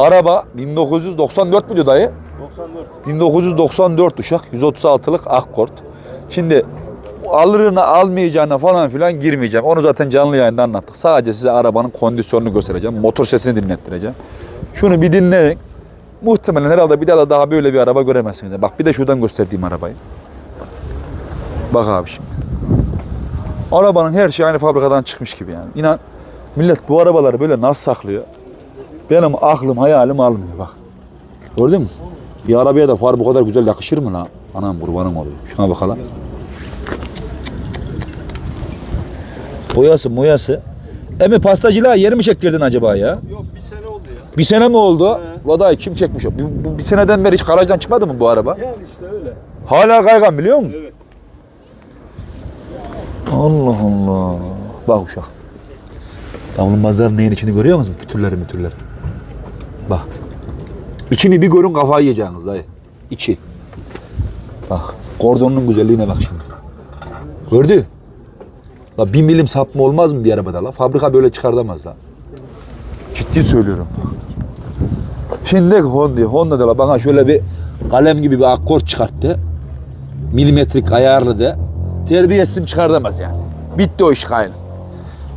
Araba 1994 müydü dayı? 94. 1994 uşak 136'lık Akkord. Şimdi alırına almayacağına falan filan girmeyeceğim. Onu zaten canlı yayında anlattık. Sadece size arabanın kondisyonunu göstereceğim. Motor sesini dinlettireceğim. Şunu bir dinleyin. Muhtemelen herhalde bir daha da daha böyle bir araba göremezsiniz. Bak bir de şuradan gösterdiğim arabayı. Bak abi şimdi. Arabanın her şeyi aynı fabrikadan çıkmış gibi yani. İnan millet bu arabaları böyle nasıl saklıyor? Benim aklım hayalim almıyor bak. Gördün mü? Bir arabaya da far bu kadar güzel yakışır mı lan? Anam kurbanım oluyor. Şuna bakalım. Boyası moyası. Emi pastacılığa yer mi çektirdin acaba ya? Yok bir sene oldu ya. Bir sene mi oldu? Vada kim çekmiş o? Bu, bu bir seneden beri hiç garajdan çıkmadı mı bu araba? Yani işte öyle. Hala kaygan biliyor musun? Evet. Allah Allah. Bak uşak. Davlumbazların neyin içini görüyor musun? Pütürleri mütürleri. Bak. İçini bir görün kafayı yiyeceksiniz dayı. İçi. Bak. Kordonun güzelliğine bak şimdi. Gördü. La bir milim sapma olmaz mı bir arabada la? Fabrika böyle çıkartamaz la. Ciddi söylüyorum. Şimdi Honda, Honda da la bana şöyle bir kalem gibi bir akor çıkarttı. Milimetrik ayarlı de. Terbiyesizim çıkartamaz yani. Bitti o iş gayrı.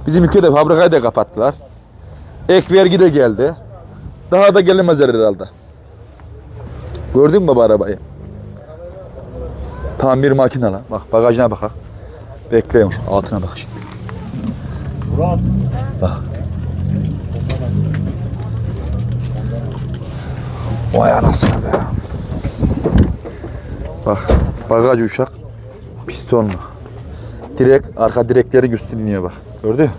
Bizim ülkede fabrikayı da kapattılar. Ek vergi de geldi. Daha da gelemezler herhalde. Gördün mü baba arabayı? Tam bir makine lan. Bak bagajına bak. bak. Bekleyin şu altına bak şimdi. Murat. Bak. Vay anasını be. Bak bagaj uşak pistonlu. Direkt arka direkleri üstünlüğe bak. Gördün mü?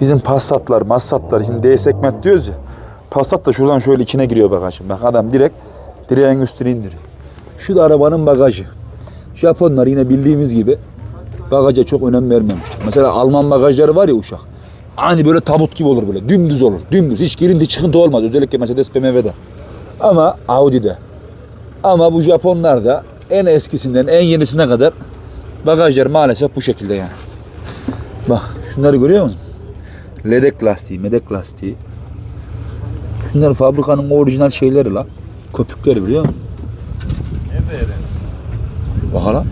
Bizim Passat'lar, Massat'lar şimdi D segment diyoruz ya. Passat da şuradan şöyle içine giriyor bagajın. Bak adam direkt direğin üstüne indiriyor. Şu da arabanın bagajı. Japonlar yine bildiğimiz gibi bagaja çok önem vermemiş. Mesela Alman bagajları var ya uşak. Aynı böyle tabut gibi olur böyle. Dümdüz olur. Dümdüz. Hiç girinti çıkıntı olmaz. Özellikle Mercedes BMW'de. Ama Audi'de. Ama bu Japonlarda en eskisinden en yenisine kadar bagajlar maalesef bu şekilde yani. Bak şunları görüyor musun? Ledek lastiği, medek lastiği. Şunlar fabrikanın orijinal şeyleri la. Köpükleri biliyor musun? Bakalım.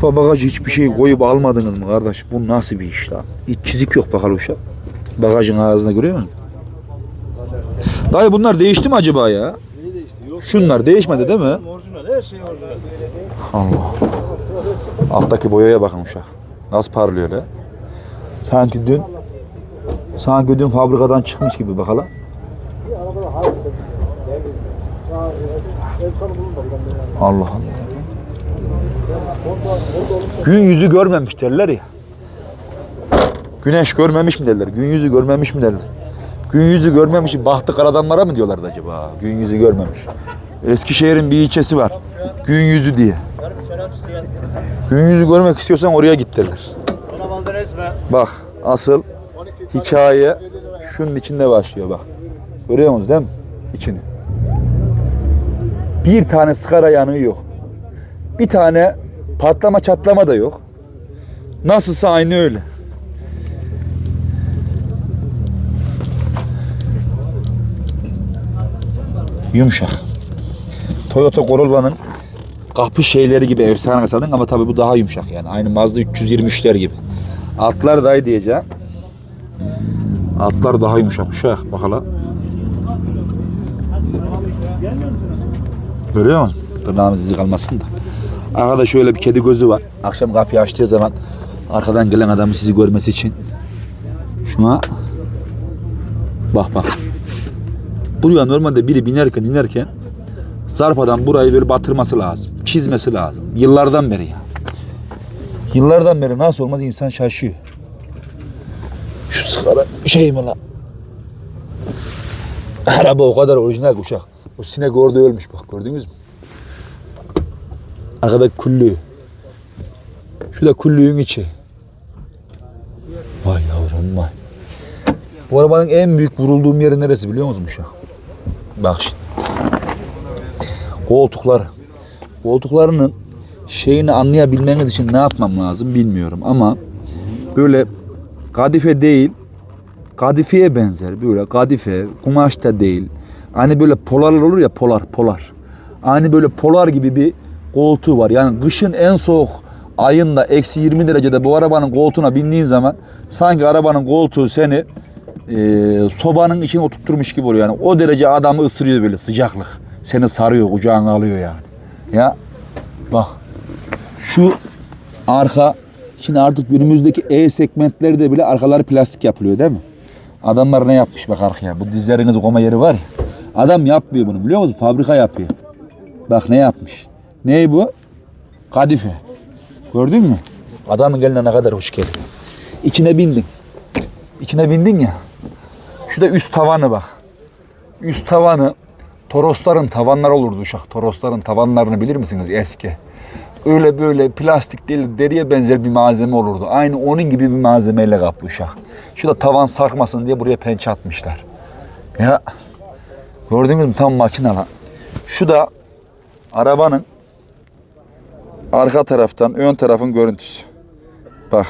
Şu bagajı hiçbir şey koyup almadınız mı kardeş? Bu nasıl bir iş lan? Hiç çizik yok bakalım uşak. Bagajın ağzına görüyor musun? Dayı bunlar değişti mi acaba ya? Şunlar değişmedi değil mi? Allah. Alttaki boyaya bakın uşak. Nasıl parlıyor la? Sanki dün sanki dün fabrikadan çıkmış gibi bakalım. Allah Allah. Gün yüzü görmemiş derler ya. Güneş görmemiş mi derler? Gün yüzü görmemiş mi derler? Gün yüzü görmemiş, bahtı karadanlara mı diyorlardı acaba? Gün yüzü görmemiş. Eskişehir'in bir ilçesi var. Gün yüzü diye. Gün yüzü görmek istiyorsan oraya git derler. Bak asıl hikaye şunun içinde başlıyor bak. Görüyor musunuz değil mi? İçini. Bir tane sigara yanığı yok. Bir tane patlama çatlama da yok. Nasılsa aynı öyle. Yumuşak. Toyota Corolla'nın kapı şeyleri gibi efsane kasadın ama tabii bu daha yumuşak yani. Aynı Mazda 323'ler gibi. Altlar daha iyi diyeceğim. Altlar daha yumuşak. Uşak bakalım. Görüyor musun? Tırnağımız izi kalmasın da. Arkada şöyle bir kedi gözü var. Akşam kapıyı açtığı zaman arkadan gelen adamın sizi görmesi için şuna bak bak. Buraya normalde biri binerken inerken zarpadan burayı böyle batırması lazım. Çizmesi lazım. Yıllardan beri ya. Yıllardan beri nasıl olmaz insan şaşıyor. Şu sigara şey mi lan? Araba o kadar orijinal ki uşak. O sinek orada ölmüş bak gördünüz mü? Arkadaki kulluğu. Şu da kulluğun içi. Vay yavrum vay. Bu arabanın en büyük vurulduğum yeri neresi biliyor musun uşak? Bak şimdi. Koltukları. Koltuklarının şeyini anlayabilmeniz için ne yapmam lazım bilmiyorum ama böyle kadife değil kadifeye benzer. Böyle kadife, kumaş da değil. Hani böyle polar olur ya polar, polar. Hani böyle polar gibi bir koltuğu var. Yani kışın en soğuk ayında eksi 20 derecede bu arabanın koltuğuna bindiğin zaman sanki arabanın koltuğu seni e, sobanın içine oturtturmuş gibi oluyor. Yani o derece adamı ısırıyor böyle sıcaklık. Seni sarıyor, kucağına alıyor yani. Ya bak şu arka şimdi artık günümüzdeki E segmentlerde bile arkaları plastik yapılıyor değil mi? Adamlar ne yapmış bak arkaya. Bu dizleriniz koma yeri var ya. Adam yapmıyor bunu biliyor musun? Fabrika yapıyor. Bak ne yapmış. Ney bu? Kadife. Gördün mü? Adamın eline ne kadar hoş geliyor. İçine bindin. İçine bindin ya. Şu da üst tavanı bak. Üst tavanı Torosların tavanları olurdu uşak. Torosların tavanlarını bilir misiniz eski? Öyle böyle plastik değil deriye benzer bir malzeme olurdu. Aynı onun gibi bir malzemeyle kaplı uşak. Şu da tavan sarkmasın diye buraya pençe atmışlar. Ya gördünüz mü tam makinalı. Şu da arabanın arka taraftan ön tarafın görüntüsü. Bak.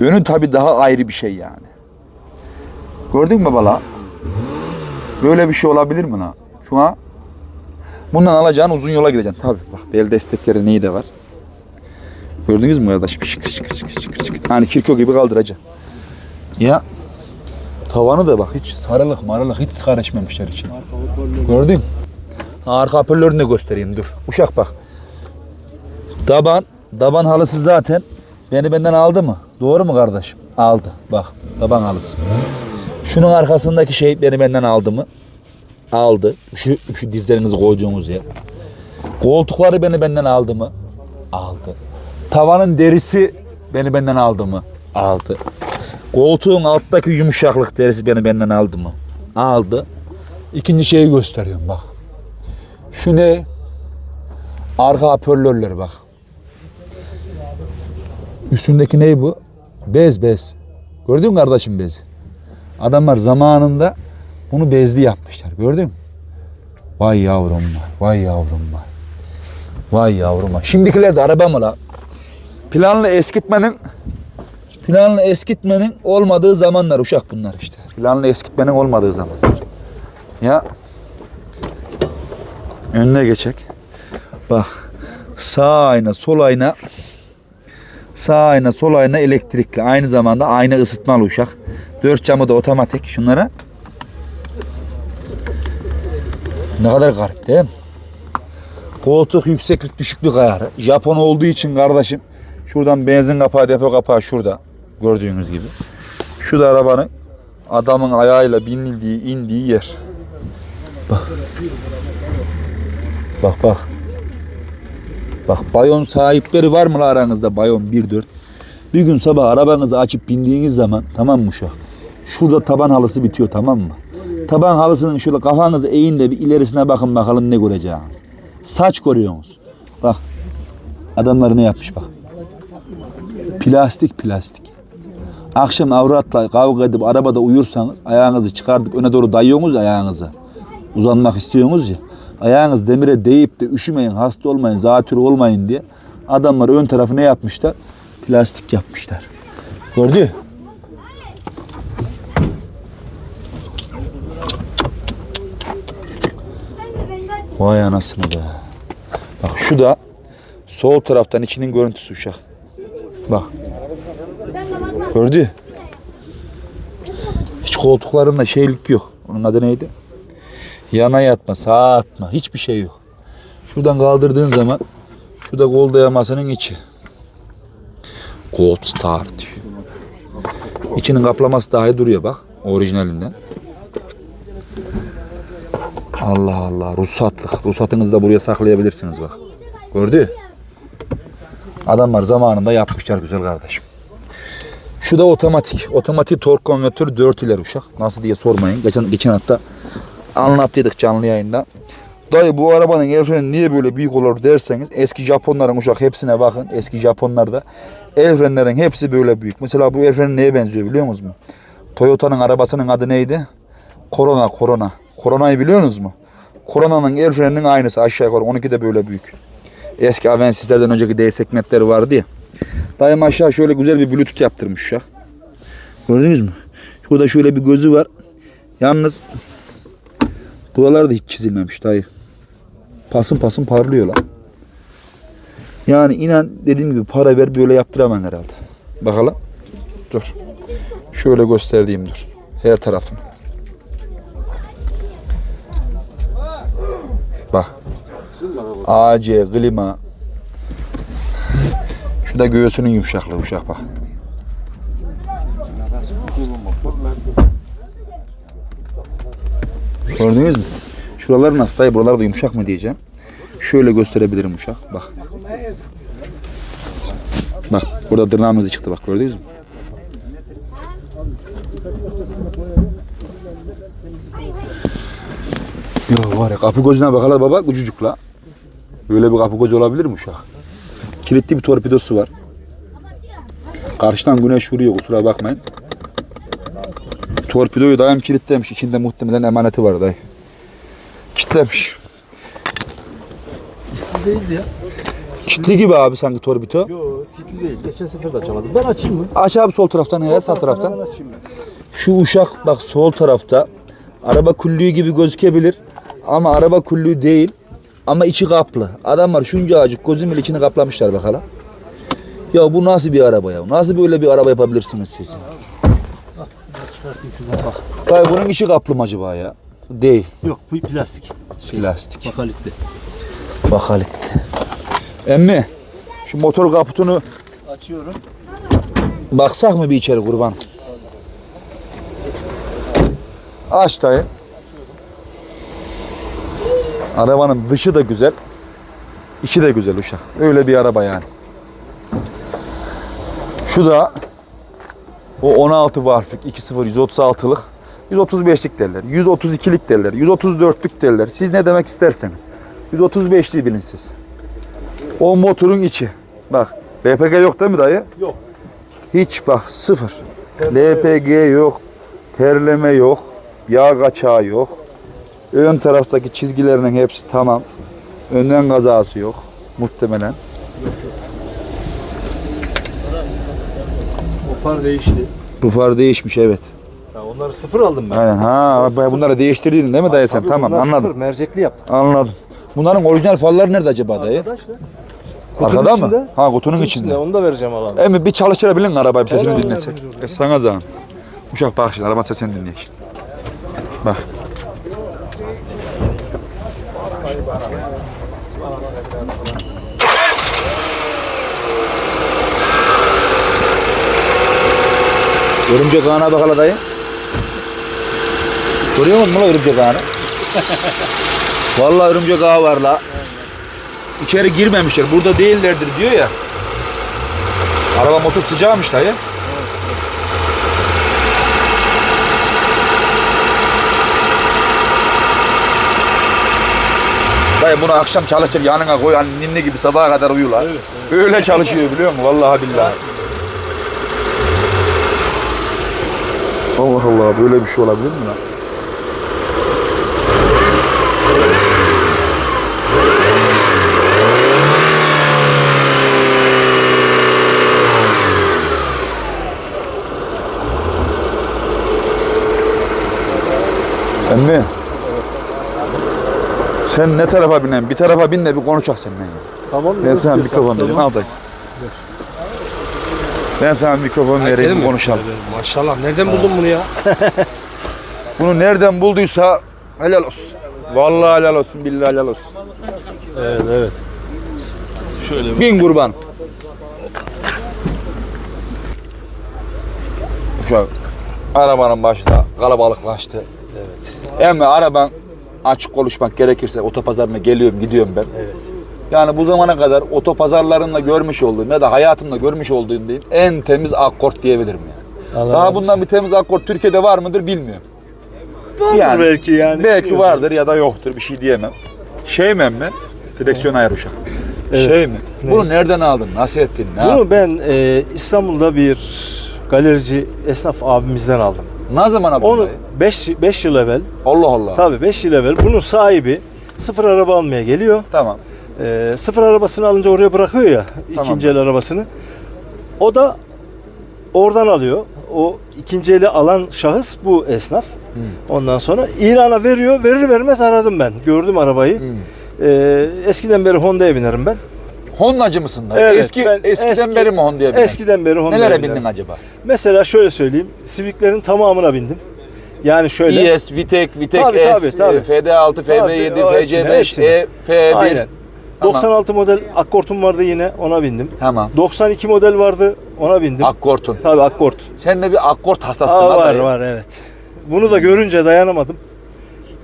Önü tabi daha ayrı bir şey yani. Gördün mü bala? Böyle bir şey olabilir mi lan? Şu an bundan alacağın uzun yola gideceksin. Tabi bak bel destekleri neyi de var. Gördünüz mü kardeşim? Şıkır şıkır şıkır şıkır şıkır. Hani kirko gibi kaldıracaksın. Ya tavanı da bak hiç sarılık marılık hiç karışmamışlar için. Gördün? Arka hoparlörünü de göstereyim dur. Uşak bak. Daban, daban halısı zaten beni benden aldı mı? Doğru mu kardeşim? Aldı. Bak daban halısı. Şunun arkasındaki şey beni benden aldı mı? Aldı. Şu, şu dizlerinizi koyduğunuz yer. Koltukları beni benden aldı mı? Aldı. Tavanın derisi beni benden aldı mı? Aldı. Koltuğun alttaki yumuşaklık derisi beni benden aldı mı? Aldı. İkinci şeyi gösteriyorum bak. Şu ne? Arka hoparlörleri bak. Üstündeki ne bu? Bez bez. Gördün mü kardeşim bezi? Adamlar zamanında bunu bezli yapmışlar. Gördün mü? Vay yavrum var. Vay yavrum var. Vay yavrum var. Şimdikiler de araba mı la? Planlı eskitmenin planlı eskitmenin olmadığı zamanlar uşak bunlar işte. Planlı eskitmenin olmadığı zamanlar. Ya önüne geçek. Bak sağ ayna sol ayna sağ ayna sol ayna elektrikli. Aynı zamanda ayna ısıtmalı uşak. Dört camı da otomatik şunlara. Ne kadar garip değil mi? Koltuk yükseklik düşüklük ayarı. Japon olduğu için kardeşim şuradan benzin kapağı depo kapağı şurada gördüğünüz gibi. Şu da arabanın adamın ayağıyla binildiği indiği yer. Bak. Bak bak. Bak bayon sahipleri var mı aranızda bayon 1.4? Bir gün sabah arabanızı açıp bindiğiniz zaman tamam mı şu? Şurada taban halısı bitiyor tamam mı? Taban halısının şöyle kafanızı eğin de bir ilerisine bakın bakalım ne göreceğiniz. Saç görüyorsunuz. Bak. Adamlar ne yapmış bak. Plastik plastik. Akşam avratla kavga edip arabada uyursanız ayağınızı çıkartıp öne doğru dayıyorsunuz ya ayağınızı. Uzanmak istiyorsunuz ya. Ayağınız demire değip de üşümeyin, hasta olmayın, zatürre olmayın diye adamlar ön tarafı ne yapmışlar? Plastik yapmışlar. Gördü? Vay anasını be. Bak şu da sol taraftan içinin görüntüsü uşak. Bak. Gördü? Hiç koltuklarında şeylik yok. Onun adı neydi? Yana yatma, sağa atma. Hiçbir şey yok. Şuradan kaldırdığın zaman şu da kol dayamasının içi. Gold Star diyor. İçinin kaplaması dahi duruyor bak. Orijinalinden. Allah Allah. Ruhsatlık. Ruhsatınızı da buraya saklayabilirsiniz bak. Gördü? Adamlar zamanında yapmışlar güzel kardeşim. Şu da otomatik. Otomatik tork konvertörü 4 iler uşak. Nasıl diye sormayın. Geçen, geçen hafta anlattıydık canlı yayında. Dayı bu arabanın el freni niye böyle büyük olur derseniz eski Japonların uşak hepsine bakın. Eski Japonlarda el frenlerin hepsi böyle büyük. Mesela bu el neye benziyor biliyor musunuz? Toyota'nın arabasının adı neydi? Corona, Corona. Corona'yı biliyorsunuz mu? Corona'nın el aynısı aşağı yukarı. 12 de böyle büyük. Eski Avensis'lerden önceki D segmentleri vardı ya. Dayım aşağı şöyle güzel bir bluetooth yaptırmış uşak. Gördünüz mü? Şurada şöyle bir gözü var. Yalnız buralar da hiç çizilmemiş dayı. Pasın pasın parlıyor lan. Yani inan dediğim gibi para ver böyle yaptıramam herhalde. Bakalım. Dur. Şöyle gösterdiğim dur. Her tarafını. Bak. AC, klima. Şu da göğsünün yumuşaklığı uşak bak. Gördünüz mü? Şuralar nasıl dayı? Buralar da yumuşak mı diyeceğim. Şöyle gösterebilirim uşak. Bak. Bak burada tırnağımız çıktı bak gördünüz mü? Ya var ya kapı gözüne bak hele baba küçücük la. Böyle bir kapı göz olabilir mi uşak? Kilitli bir torpidosu var. Karşıdan güneş vuruyor kusura bakmayın. Torpidoyu dayım kilitlemiş. İçinde muhtemelen emaneti var dayı. Kilitlemiş. Değildi ya. Kilitli gibi abi sanki torpido. Yo titli değil. Geçen sefer de açamadım. Ben açayım mı? Aç abi sol taraftan ya sağ taraftan. Şu uşak bak sol tarafta. Araba kulluğu gibi gözükebilir. Ama araba kulluğu değil. Ama içi kaplı. Adamlar şunca acık gözümün içini kaplamışlar bakalım. Ya bu nasıl bir araba ya? Nasıl böyle bir araba yapabilirsiniz siz? Şuradan bak. Dayı bunun içi kaplı mı acaba ya? Değil. Yok bu plastik. Plastik. Bakalitli. Bakalım. Emmi şu motor kaputunu Açıyorum. baksak mı bir içeri kurban? Aç dayı. Arabanın dışı da güzel. içi de güzel uşak. Öyle bir araba yani. Şu da o 16 varfik 2.0 136'lık 135'lik derler. 132'lik derler. 134'lük derler. Siz ne demek isterseniz. 135'liği bilin siz. O motorun içi. Bak LPG yok değil mi dayı? Yok. Hiç bak sıfır. LPG yok. Terleme yok. Yağ kaçağı yok. Ön taraftaki çizgilerinin hepsi tamam. Önden kazası yok. Muhtemelen. O far değişti. Bu far değişmiş evet. Ya onları sıfır aldım ben. Aynen. Ha bak bunları değiştirdiydin değil mi dayı sen? Tabii Tamam bunlar anladım. Sıfır, mercekli yaptım. Anladım. Bunların orijinal farları nerede acaba dayı? Arkadaşlar. Arkada mı? içinde. Ha kutunun içinde. Onu da vereceğim alan. Emi bir çalıştırabilin arabayı bir sesini dinlesek. E sana zaman. Uşak bak şimdi arabanın sesini dinleyek. Bak. Örümcek ağına bak hele dayı. Görüyor musun lan örümcek ağını? Vallahi örümcek ağı var la. İçeri girmemişler. Burada değillerdir diyor ya. Araba motor sıcağmış dayı. Dayı bunu akşam çalışır yanına koy hani ninni gibi sabaha kadar uyular. Öyle çalışıyor biliyor musun? Vallahi billahi. Allah Allah böyle bir şey olabilir mi lan? Emmi. Sen ne tarafa binen? Bir tarafa bin de bir konuşak seninle. ya. Tamam mı? Ben sana mikrofon vereyim. Al dayı. Ben sana mikrofon vereyim konuşalım. Maşallah nereden buldun bunu ya? Bunu nereden bulduysa helal olsun. Vallahi helal olsun, billahi helal olsun. Evet evet. Şöyle Bin kurban. Şu arabanın başında kalabalıklaştı. Evet. Ama araban açık konuşmak gerekirse otopazarına geliyorum gidiyorum ben. Evet. Yani bu zamana kadar otopazarlarında görmüş olduğum ya da hayatımda görmüş olduğum diyeyim en temiz akkord diyebilirim yani. Allah Daha razı bundan bir temiz akkord Türkiye'de var mıdır bilmiyorum. Vardır Yani, belki yani. Belki vardır ya da yoktur bir şey diyemem. Şey mi emmi? Direksiyon ayar uşak. Şey mi? Bunu nereden aldın? Nasıl ettin? Ne yaptın? Bunu ben e, İstanbul'da bir galerici esnaf abimizden aldım. Ne zaman aldın? Onu dayı? 5 5 yıl evvel, Allah Allah. tabii 5 yıl evvel bunun sahibi sıfır araba almaya geliyor. Tamam. E, sıfır arabasını alınca oraya bırakıyor ya Tamam. ikinci el arabasını. O da oradan alıyor. O ikinci eli alan şahıs bu esnaf. Ondan sonra ilana veriyor. Verir vermez aradım ben. Gördüm arabayı. Ee, eskiden beri Honda'ya binerim ben. Hondacı mısın da? Evet, Eski, ben eskiden eski- beri mi Honda'ya bindin? Eskiden beri Honda'ya Nelere binerim. bindin acaba? Mesela şöyle söyleyeyim. Civic'lerin tamamına bindim. Yani şöyle. İS, Vitek, Vitek Tabii, S, tabii, tabii. FD6, FB7, Tabii, o hepsine, FC5, hepsine. E, F1. Aynen. Tamam. 96 model Accord'um vardı yine ona bindim. Tamam. 92 model vardı ona bindim. Akkortun. Tabii Accord. Sen de bir akkort hastasısın. Aa, var var evet. Bunu da görünce dayanamadım.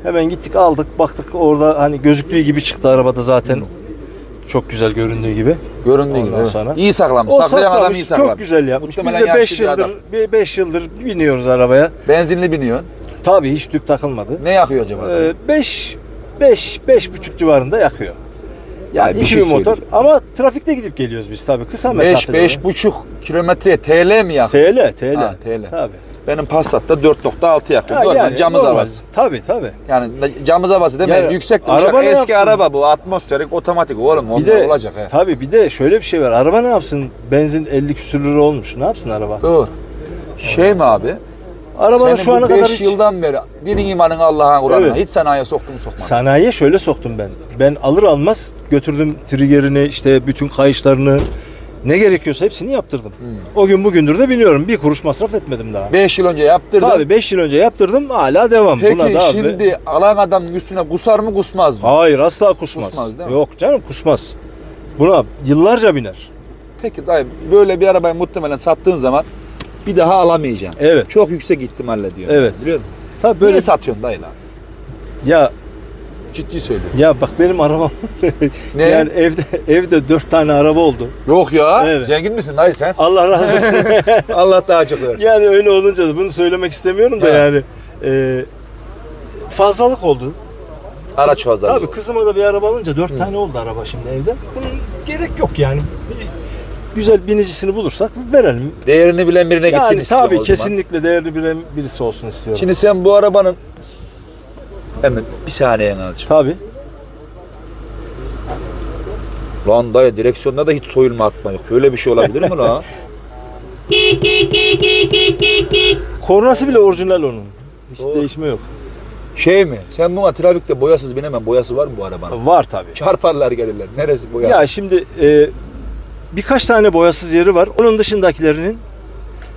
Hemen gittik aldık baktık orada hani gözüktüğü gibi çıktı arabada zaten. Çok güzel göründüğü gibi. Göründüğü gibi. Ondan evet. sonra- İyi saklamış. O Saklayan adam iyi saklamış, çok güzel yapmış. Muhtemelen Biz de 5 yaşlı bir adam. yıldır 5 yıldır biniyoruz arabaya. Benzinli biniyorsun. Tabii hiç tüp takılmadı. Ne yakıyor acaba? 5 5 5 buçuk civarında yakıyor. Yani Ay, bir şey motor ama trafikte gidip geliyoruz biz tabii kısa 5 mesafede. 5 buçuk kilometre TL mi yakıyor? TL TL. Ha, TL. Tabii. Benim Passat'ta 4.6 yakıyor. Ha, Normal yani camız normal. havası. Tabii tabii. Yani camız havası demeyin. Yani Yüksek araba eski yapsın? araba bu. Atmosferik otomatik oğlum. Bir de olacak he. tabii bir de şöyle bir şey var. Araba ne yapsın? Benzin 50 küsür lira olmuş. Ne yapsın araba? Doğru. Şey mi abi? Arabanın şu ana kadar 5 hiç yıldan beri dinin imanın Allah'ın Kur'an'ına Evet. hiç sanayiye soktun mu sokmadın? sanayiye şöyle soktum ben. Ben alır almaz götürdüm triggerini, işte bütün kayışlarını ne gerekiyorsa hepsini yaptırdım. Hmm. O gün bugündür de biniyorum. Bir kuruş masraf etmedim daha. 5 yıl önce yaptırdın. Tabii 5 yıl önce yaptırdım. Hala devam. Peki Buna da abi- şimdi alan adamın üstüne kusar mı kusmaz mı? Hayır asla kusmaz. Kusmaz değil mi? Yok canım kusmaz. Buna yıllarca biner. Peki dayı böyle bir arabayı muhtemelen sattığın zaman bir daha alamayacaksın. Evet. Çok yüksek ihtimalle diyor. Evet. Biliyor musun? Tabii Böyle böyle satıyorsun dayı lan. ya Ciddi söylüyorum. ya bak benim arabam Ne? yani evde evde dört tane araba oldu. Yok ya. Evet. Zengin misin dayı sen? Allah razı olsun. Allah daha çok versin. yani öyle olunca da bunu söylemek istemiyorum da Evet. yani e, fazlalık oldu. Araç fazla. Tabii kızıma da bir araba alınca dört tane oldu araba şimdi evde. Bunun gerek yok yani. Bir güzel binicisini bulursak verelim. Değerini bilen birine gitsin Yani istiyorum tabii o zaman. kesinlikle değerli bir, birisi olsun istiyorum. Şimdi sen bu arabanın Hemen bir saniye alacağım. tabii. Lan dayı direksiyonda da hiç soyulma atma yok. Böyle bir şey olabilir mi la? Kornası bile orijinal onun. Hiç Doğru. değişme yok. Şey mi? Sen buna trafikte boyasız binemem. Boyası var mı bu arabanın? Var tabii. Çarparlar gelirler. Neresi boya? Ya şimdi e, birkaç tane boyasız yeri var. Onun dışındakilerinin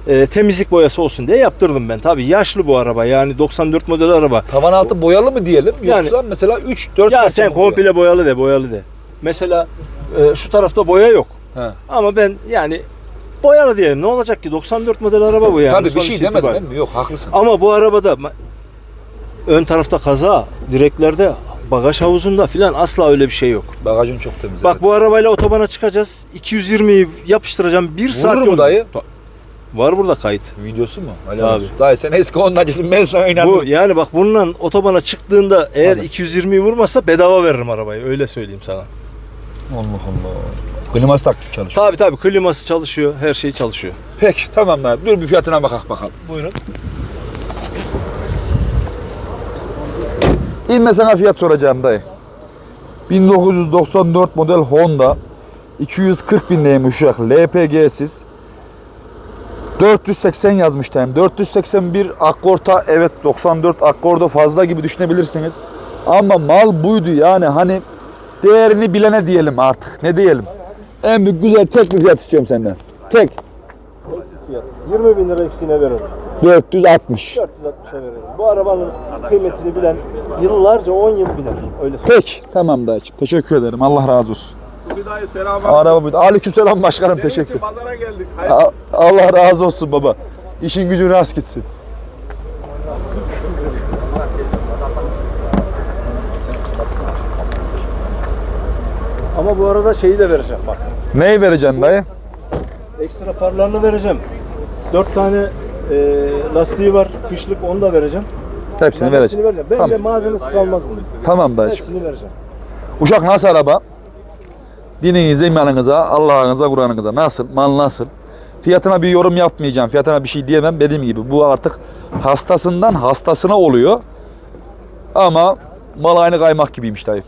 e, temizlik boyası olsun diye yaptırdım ben. Tabii yaşlı bu araba yani 94 model araba. Tavan altı boyalı mı diyelim? Yani- Yoksa mesela 3-4 Ya sen komple boyalı de boyalı de. Mesela e, şu tarafta boya yok. He. Ama ben yani boyalı diyelim. Ne olacak ki 94 model araba bu yani. Tabii bir şey demedim değil mi? Yok haklısın. Ama bu arabada ön tarafta kaza, direklerde, bagaj havuzunda filan asla öyle bir şey yok. Bagajın çok temiz. Bak bu arabayla otobana çıkacağız. 220'yi yapıştıracağım. Bir saat Vurur yol- mu dayı? Var burada kayıt. Videosu mu? Helal Tabii. Dayı sen eski ondacısın ben sana inandım. Bu yani bak bununla otobana çıktığında eğer Tabii. 220'yi vurmazsa bedava veririm arabayı. Öyle söyleyeyim sana. Allah Allah. Kliması taktik çalışıyor. Tabii tabii kliması çalışıyor. Her şey çalışıyor. Peki tamam dayı. Dur bir fiyatına bakak bakalım. Buyurun. İnme sana fiyat soracağım dayı. 1994 model Honda 240 bin neymiş uşak LPG'siz 480 yazmış tam. 481 Akkorta evet 94 Akkorda fazla gibi düşünebilirsiniz. Ama mal buydu yani hani değerini bilene diyelim artık. Ne diyelim? En büyük güzel tek bir fiyat istiyorum senden. Tek 20 bin lira eksiğine veririm. 460. 460'a veririm. Bu arabanın kıymetini bilen yıllarca 10 yıl biner. Öyle. Peki. Tamam dayıcım. Teşekkür ederim. Allah razı olsun. Bir daha selam Araba buydu. Aleyküm selam başkanım. Teşekkür Pazara geldik. A- Allah razı olsun baba. İşin gücün rast gitsin. Ama bu arada şeyi de vereceğim bak. Neyi vereceksin dayı? Ekstra farlarını vereceğim. 4 tane e, lastiği var. Kışlık onu da vereceğim. Hepsini vereceğim. hepsini vereceğim. Ben Tamam. de malzemesi kalmaz bunun. Tamam dayıcım. Hepsini vereceğim. Uşak nasıl araba? Dininize, imanınıza, Allah'ınıza, Kur'an'ınıza nasıl? Mal nasıl? Fiyatına bir yorum yapmayacağım. Fiyatına bir şey diyemem. Dediğim gibi bu artık hastasından hastasına oluyor. Ama mal aynı kaymak gibiymiş dayı.